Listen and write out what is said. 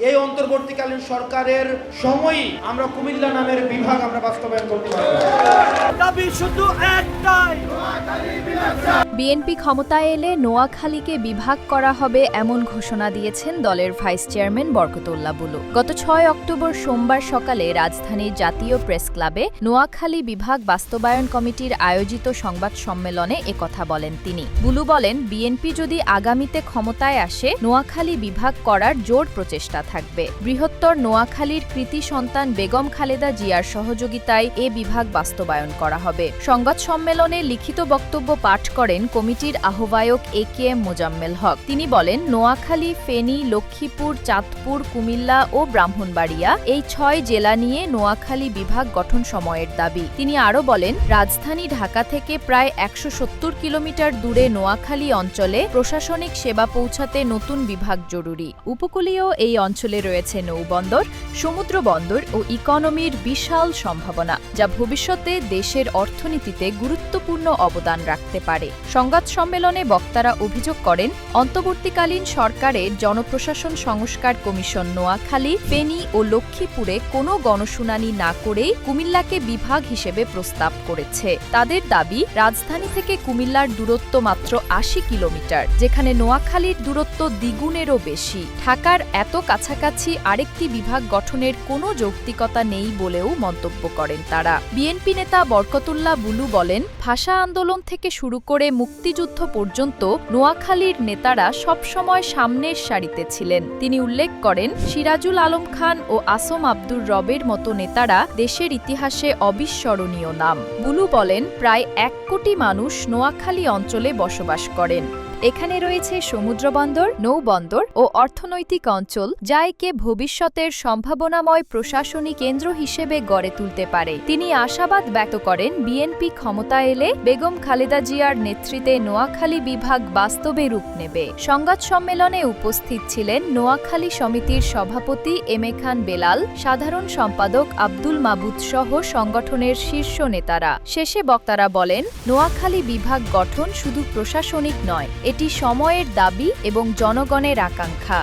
এই অন্তর্বর্তীকালীন সরকারের সময়ই আমরা কুমিল্লা নামের বিভাগ আমরা বাস্তবায়ন করতে পারি দাবি শুধু একটাই বিএনপি ক্ষমতায় এলে নোয়াখালীকে বিভাগ করা হবে এমন ঘোষণা দিয়েছেন দলের ভাইস চেয়ারম্যান বরকতুল্লাহ বুলু। গত ছয় অক্টোবর সোমবার সকালে রাজধানীর জাতীয় প্রেস ক্লাবে নোয়াখালী বিভাগ বাস্তবায়ন কমিটির আয়োজিত সংবাদ সম্মেলনে একথা বলেন তিনি। বুলু বলেন, বিএনপি যদি আগামীতে ক্ষমতায় আসে, নোয়াখালী বিভাগ করার জোর প্রচেষ্টা থাকবে। বৃহত্তর নোয়াখালীর কৃতি সন্তান বেগম খালেদা জিয়ার সহযোগিতায় এ বিভাগ বাস্তবায়ন করা হবে। সংবাদ সম্মেলনে লিখিত বক্তব্য পাঠ করেন কমিটির আহ্বায়ক এ কে এম মোজাম্মেল হক। তিনি বলেন, নোয়াখালী, ফেনী, লক্ষ্মীপুর, চাঁদপুর, কুমিল্লা ও ব্রাহ্মণবাড়িয়া এই ছয় জেলা নিয়ে নোয়াখালী বিভাগ গঠন সময়ের দাবি। তিনি আরও বলেন, রাজধানী ঢাকা থেকে প্রায় একশো সত্তর কিলোমিটার দূরে নোয়াখালী অঞ্চলে প্রশাসনিক সেবা পৌঁছাতে নতুন বিভাগ জরুরি। উপকূলীয় এই অঞ্চলে রয়েছে নৌবন্দর, সমুদ্র বন্দর ও ইকোনমির বিশাল সম্ভাবনা, যা ভবিষ্যতে দেশের অর্থনীতিতে গুরুত্বপূর্ণ অবদান রাখতে পারে। সংবাদ সম্মেলনে বক্তারা অভিযোগ করেন, অন্তর্বর্তীকালীন সরকারের জনপ্রশাসন সংস্কার কমিশন নোয়াখালী, ফেনী ও লক্ষ্মীপুরে কোনো গণশুনানি না করেই কুমিল্লাকে বিভাগ হিসেবে প্রস্তাব করেছে। তাদের দাবি, রাজধানী থেকে কুমিল্লার দূরত্ব মাত্র আশি কিলোমিটার, যেখানে নোয়াখালীর দূরত্ব দ্বিগুণেরও বেশি। ঢাকার এত কাছাকাছি আরেকটি বিভাগ গঠনের কোনো যৌক্তিকতা নেই বলেও মন্তব্য করেন তারা। বিএনপি নেতা বরকতুল্লাহ বুলু বলেন ভাষা আন্দোলন থেকে শুরু করে মুক্তিযুদ্ধ পর্যন্ত নোয়াখালীর নেতারা সবসময় সামনের সারিতে ছিলেন। তিনি উল্লেখ করেন, সিরাজুল আলম খান ও আসম আব্দুর রবের মতো নেতারা দেশের ইতিহাসে অবিস্মরণীয় নাম। বুলু বলেন, প্রায় এক কোটি মানুষ নোয়াখালী অঞ্চলে বসবাস করেন। এখানে রয়েছে সমুদ্রবন্দর নৌবন্দর ও অর্থনৈতিক অঞ্চল যা একে ভবিষ্যতের সম্ভাবনাময় প্রশাসনী কেন্দ্র হিসেবে গড়ে তুলতে পারে। তিনি আশাবাদ ব্যক্ত করেন, বিএনপি ক্ষমতা এলে বেগম খালেদা জিয়ার নেতৃত্বে নোয়াখালী বিভাগ বাস্তবে রূপ নেবে। সংবাদ সম্মেলনে উপস্থিত ছিলেন নোয়াখালী সমিতির সভাপতি এম এ খান বেলাল, সাধারণ সম্পাদক আব্দুল মাবুদ সহ সংগঠনের শীর্ষ নেতারা। শেষে বক্তারা বলেন, নোয়াখালী বিভাগ গঠন শুধু প্রশাসনিক নয় এটি সময়ের দাবি এবং জনগণের আকাঙ্ক্ষা।